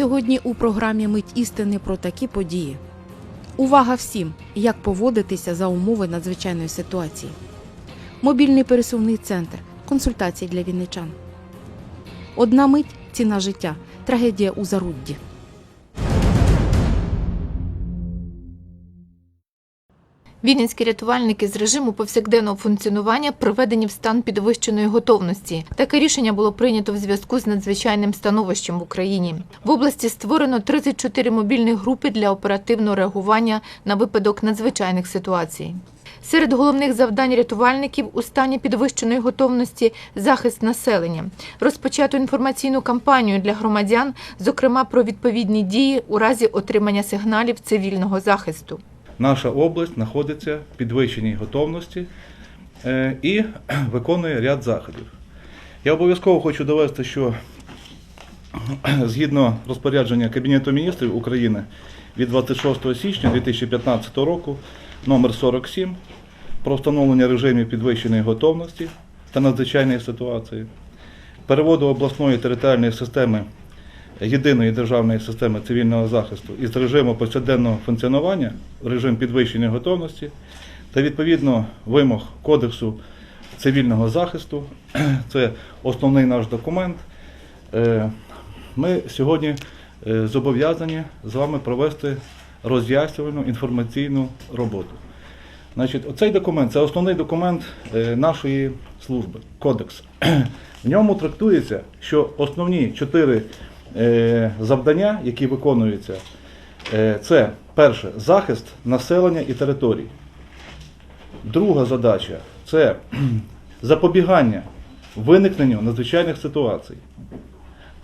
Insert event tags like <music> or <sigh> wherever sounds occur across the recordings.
сьогодні у програмі Мить істини про такі події. Увага всім, як поводитися за умови надзвичайної ситуації. Мобільний пересувний центр, консультації для вінничан. Одна мить ціна життя. Трагедія у Зарудді. Вінницькі рятувальники з режиму повсякденного функціонування приведені в стан підвищеної готовності. Таке рішення було прийнято в зв'язку з надзвичайним становищем в Україні. В області створено 34 мобільні групи для оперативного реагування на випадок надзвичайних ситуацій. Серед головних завдань рятувальників у стані підвищеної готовності захист населення. Розпочато інформаційну кампанію для громадян, зокрема про відповідні дії у разі отримання сигналів цивільного захисту. Наша область знаходиться в підвищеній готовності е, і <clears throat> виконує ряд заходів. Я обов'язково хочу довести, що <clears throat> згідно розпорядження Кабінету міністрів України від 26 січня 2015 року номер 47 про встановлення режимів підвищеної готовності та надзвичайної ситуації, переводу обласної територіальної системи єдиної державної системи цивільного захисту із режиму повсякденного функціонування режим підвищеної готовності та відповідно вимог Кодексу цивільного захисту. <clears throat> Це основний наш документ. Е, Ми сьогодні е, зобов'язані з вами провести роз'яснювальну інформаційну роботу. Значить, оцей документ це основний документ е, нашої служби, кодекс. <clears throat> В ньому трактується, що основні чотири завдання, які виконуються, е, це перше захист населення і територій. Друга задача це <clears throat> запобігання виникненню надзвичайних ситуацій.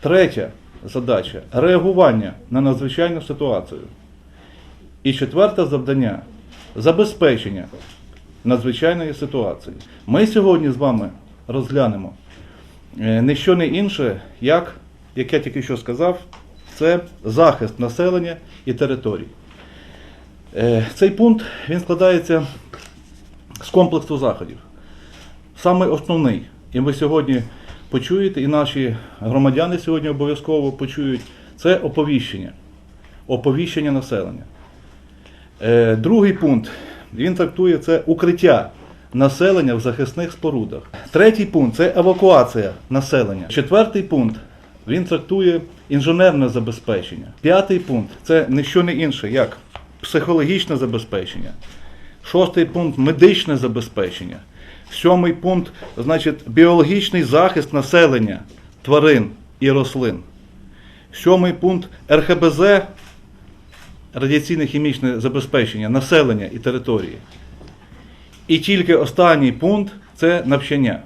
Третя задача реагування на надзвичайну ситуацію. І четверте завдання забезпечення надзвичайної ситуації. Ми сьогодні з вами розглянемо е, не що не інше, як, як я тільки що сказав, це захист населення і територій. Е, Цей пункт він складається з комплексу заходів. Саме основний, і ви сьогодні почуєте, і наші громадяни сьогодні обов'язково почують, це оповіщення. Оповіщення населення. Е, Другий пункт він трактує це укриття населення в захисних спорудах. Третій пункт це евакуація населення. Четвертий пункт він трактує інженерне забезпечення. П'ятий пункт це не що не інше, як психологічне забезпечення. Шостий пункт медичне забезпечення. Сьомий пункт, значить, біологічний захист населення, тварин і рослин. Сьомий пункт РХБЗ радіаційне хімічне забезпечення населення і території. І тільки останній пункт це навчання.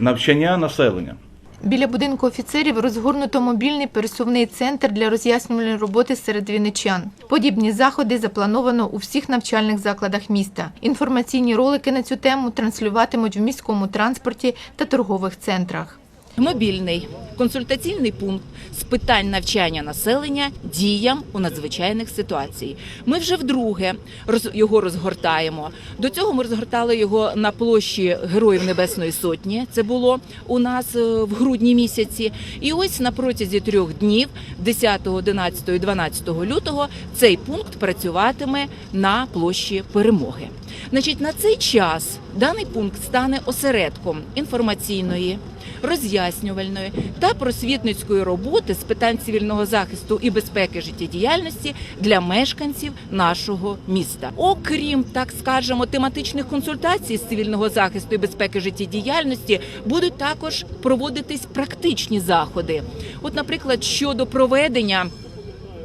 Навчання населення. Біля будинку офіцерів розгорнуто мобільний пересувний центр для роз'яснювальної роботи серед віничан. Подібні заходи заплановано у всіх навчальних закладах міста. Інформаційні ролики на цю тему транслюватимуть в міському транспорті та торгових центрах. Мобільний консультаційний пункт з питань навчання населення діям у надзвичайних ситуаціях. Ми вже вдруге його розгортаємо. До цього ми розгортали його на площі Героїв Небесної Сотні. Це було у нас е, в грудні місяці. І ось на протязі трьох днів, 10, 11 і 12 лютого, цей пункт працюватиме на площі Перемоги. Значить, на цей час даний пункт стане осередком інформаційної, роз'яснювальної та просвітницької роботи з питань цивільного захисту і безпеки життєдіяльності для мешканців нашого міста. Окрім так скажемо тематичних консультацій з цивільного захисту і безпеки життєдіяльності, будуть також проводитись практичні заходи. От, наприклад, щодо проведення.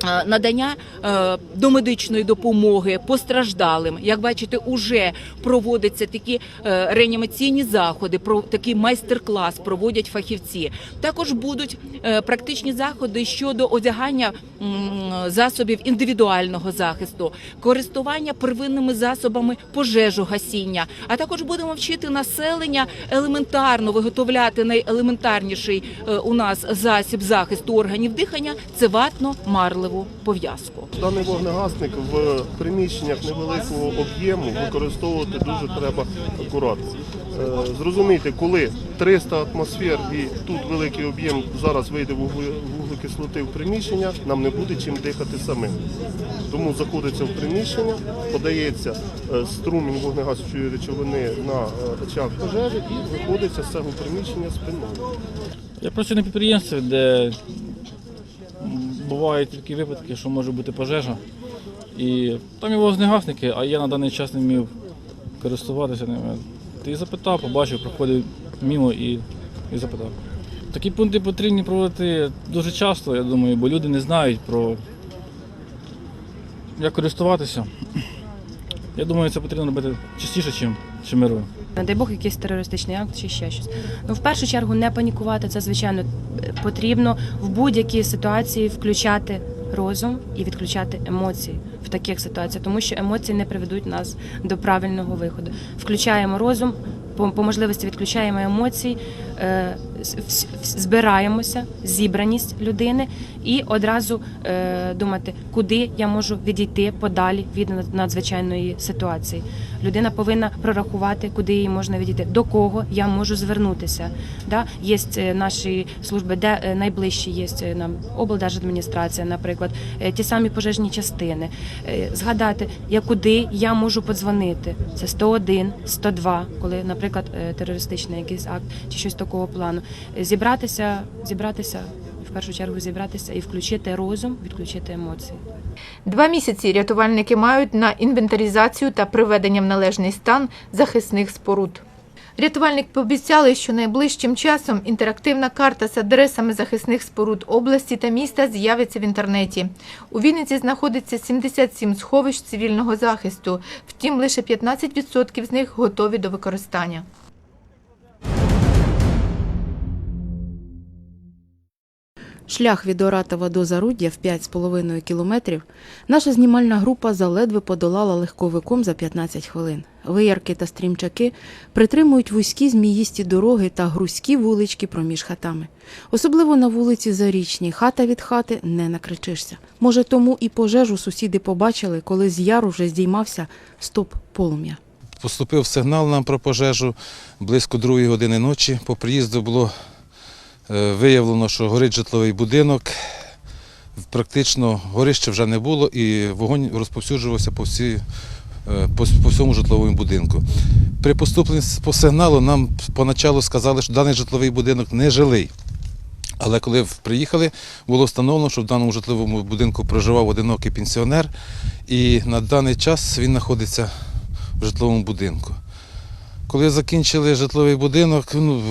Е, Надання е, домедичної допомоги постраждалим, як бачите, уже проводяться такі е, реанімаційні заходи. Про такий майстер-клас проводять фахівці. Також будуть практичні заходи щодо одягання засобів індивідуального захисту, користування первинними засобами пожежогасіння. А також будемо вчити населення елементарно виготовляти найелементарніший у нас засіб захисту органів дихання це ватно-марлевий металеву пов'язку. Даний вогнегасник в приміщеннях невеликого об'єму використовувати дуже треба акуратно. Е, Зрозумійте, коли 300 атмосфер і тут великий об'єм зараз вийде вуглекислоти в приміщення, нам не буде чим дихати самим. Тому заходиться в приміщення, подається е, струмінь вогнегасючої речовини на е, очах пожежі і виходиться з цього приміщення спиною. Я працюю на підприємстві, де бувають тільки випадки, що може бути пожежа. І там його вогнегасники, а я на даний час не вмів користуватися ними. Ти запитав, побачив, проходив мимо і, і запитав. Такі пункти потрібні проводити дуже часто, я думаю, бо люди не знають про як користуватися. Я думаю, це потрібно робити частіше, чим, чим мирою. Не дай Бог, якийсь терористичний акт чи ще щось. Ну, в першу чергу, не панікувати. Це звичайно потрібно в будь-якій ситуації включати розум і відключати емоції в таких ситуаціях, тому що емоції не приведуть нас до правильного виходу. Включаємо розум, по, по можливості відключаємо емоції, е, збираємося, зібраність людини і одразу е, думати, куди я можу відійти подалі від над- надзвичайної ситуації. Людина повинна прорахувати, куди їй можна відійти, до кого я можу звернутися. Да? Є е, наші служби, де е, найближчі є е, нам облдержадміністрація, наприклад, ті самі пожежні частини. Згадати, я куди я можу подзвонити. Це 101, 102, коли, наприклад, терористичний якийсь акт чи щось такого плану. Зібратися, зібратися. В першу чергу зібратися і включити розум, відключити емоції. Два місяці рятувальники мають на інвентаризацію та приведення в належний стан захисних споруд. Рятувальник пообіцяли, що найближчим часом інтерактивна карта з адресами захисних споруд області та міста з'явиться в інтернеті. У Вінниці знаходиться 77 сховищ цивільного захисту, втім лише 15% з них готові до використання. Шлях від Оратова до Заруддя в 5,5 кілометрів наша знімальна група заледве подолала легковиком за 15 хвилин. Виярки та стрімчаки притримують вузькі зміїсті дороги та грузькі вулички проміж хатами. Особливо на вулиці Зарічній хата від хати не накричишся. Може, тому і пожежу сусіди побачили, коли з яру вже здіймався стоп полум'я. Поступив сигнал нам про пожежу близько другої години ночі. По приїзду було виявлено, що горить житловий будинок. Практично горище вже не було і вогонь розповсюджувався по, всій, е, по, по всьому житловому будинку. При поступленні по сигналу нам поначалу сказали, що даний житловий будинок не жилий. Але коли приїхали, було встановлено, що в даному житловому будинку проживав одинокий пенсіонер, і на даний час він знаходиться в житловому будинку. Коли закінчили житловий будинок, ну,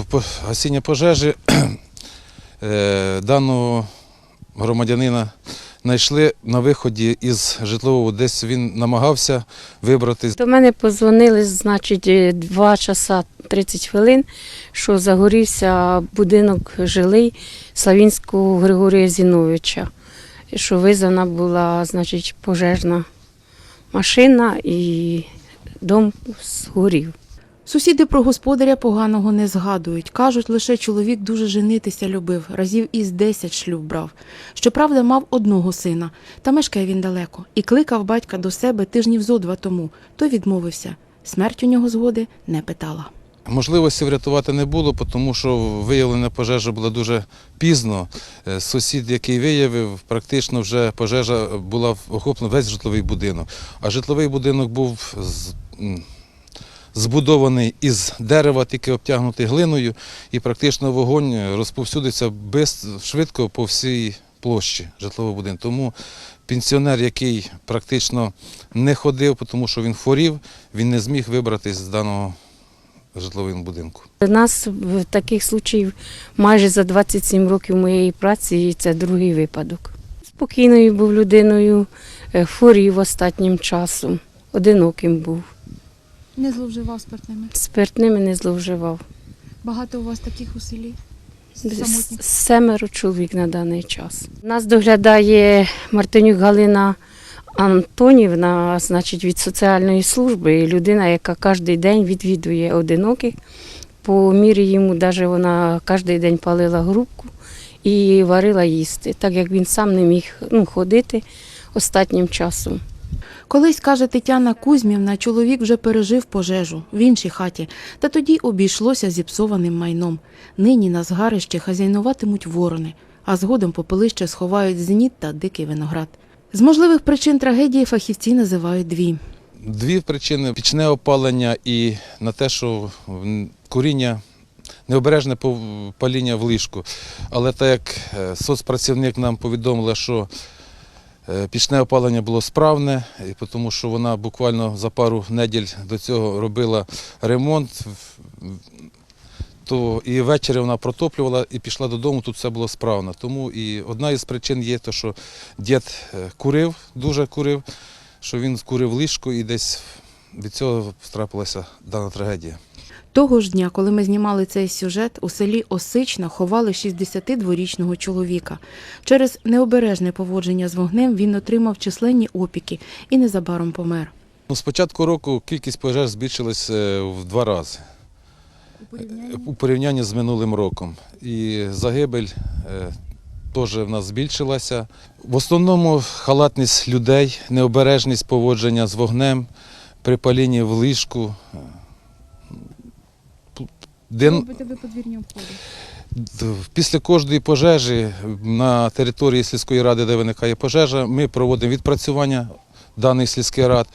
гасіння пожежі, е, даного громадянина знайшли на виході із житлового, десь він намагався вибратись. До мене позвонили, значить, е, 2 часа 30 хвилин, що загорівся будинок жилий Славінського Григорія Зіновича, що визвана була, значить, пожежна машина і дом згорів. Сусіди про господаря поганого не згадують. Кажуть, лише чоловік дуже женитися любив, разів із 10 шлюб брав. Щоправда, мав одного сина, та мешкає він далеко, і кликав батька до себе тижнів зо два тому. Той відмовився. Смерть у нього згоди не питала. Можливості врятувати не було, тому що виявлена пожежа була дуже пізно. Е, Сусід, який виявив, практично вже пожежа була охоплена весь житловий будинок. А житловий будинок був з- збудований із дерева, тільки обтягнутий глиною, і практично вогонь розповсюдився без, швидко по всій площі житлового будинку. Тому пенсіонер, який практично не ходив, тому що він хворів, він не зміг вибратись з даного житлового будинку. У нас в таких случаїв майже за 27 років моєї праці і це другий випадок. Спокійною був людиною, е, хворів останнім часом, одиноким був. Не зловживав спиртними. Спиртними не зловживав. Багато у вас таких у селі? Семеро чоловік на даний час. Нас доглядає Мартинюк Галина Антонівна, значить, від соціальної служби. Людина, яка кожен день відвідує одиноких. По мірі йому навіть вона кожен день палила грубку і варила їсти, так як він сам не міг ну, ходити останнім часом. Колись, каже Тетяна Кузьмівна, чоловік вже пережив пожежу в іншій хаті, та тоді обійшлося зіпсованим майном. Нині на згарищі хазяйнуватимуть ворони, а згодом попелище сховають зніт та дикий виноград. З можливих причин трагедії фахівці називають дві. Дві причини: пічне опалення і на те, що куріння. Необережне паління в ліжку. Але так як е, соцпрацівник нам повідомила, що пічне опалення було справне, тому що вона буквально за пару неділь до цього робила ремонт, то і ввечері вона протоплювала і пішла додому, тут все було справно. Тому і одна із причин є те, що дід е, курив, дуже курив, що він курив ліжко і десь від цього трапилася дана трагедія. Того ж дня, коли ми знімали цей сюжет, у селі Осична ховали 62-річного чоловіка. Через необережне поводження з вогнем він отримав численні опіки і незабаром помер. Ну, з початку року кількість пожеж збільшилась е, в два рази у порівнянні з минулим роком. І загибель е, теж в нас збільшилася. В основному халатність людей, необережність поводження з вогнем, при палінні в ліжку. Е, подвірні обходи? Після кожної пожежі на території сільської ради, де виникає пожежа, ми проводимо відпрацювання даних сільських рад.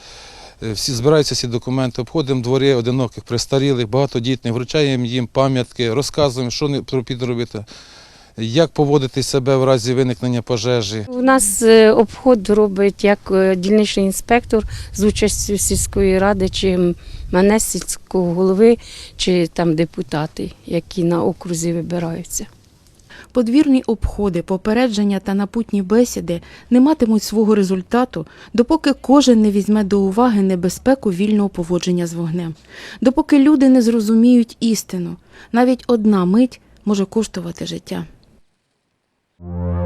Е, Всі збираються всі документи, обходимо двори одиноких, престарілих, багатодітних, вручаємо їм пам'ятки, розказуємо, що необхідно робити, як поводити себе в разі виникнення пожежі. У нас е, обход робить як е, дільничний інспектор з участю сільської ради, чи мене сільського голови, чи там депутати, які на окрузі вибираються. Подвірні обходи, попередження та напутні бесіди не матимуть свого результату, допоки кожен не візьме до уваги небезпеку вільного поводження з вогнем, допоки люди не зрозуміють істину. Навіть одна мить може коштувати життя. Thank you.